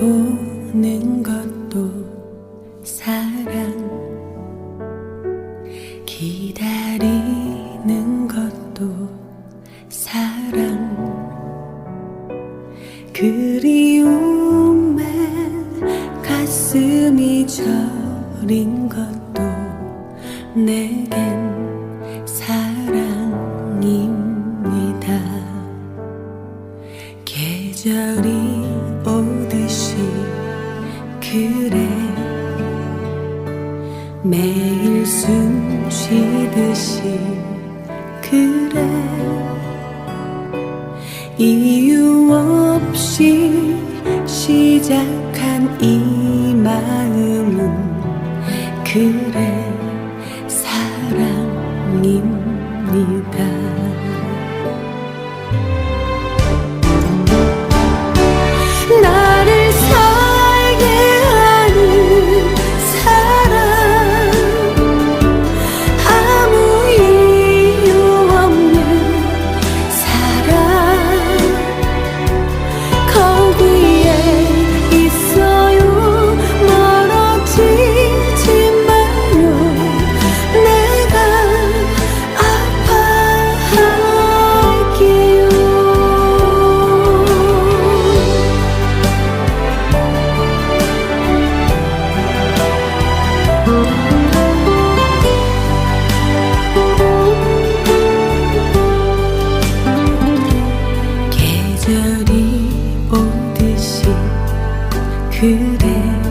바라보는 것도 사랑. 기다리는 것도 사랑. 그리움에 가슴이 저린 것도 내겐 그래. 매일 숨 쉬듯이 그래. 이유 없이 시작한 이 마음은 그래. 사랑입니다. 그래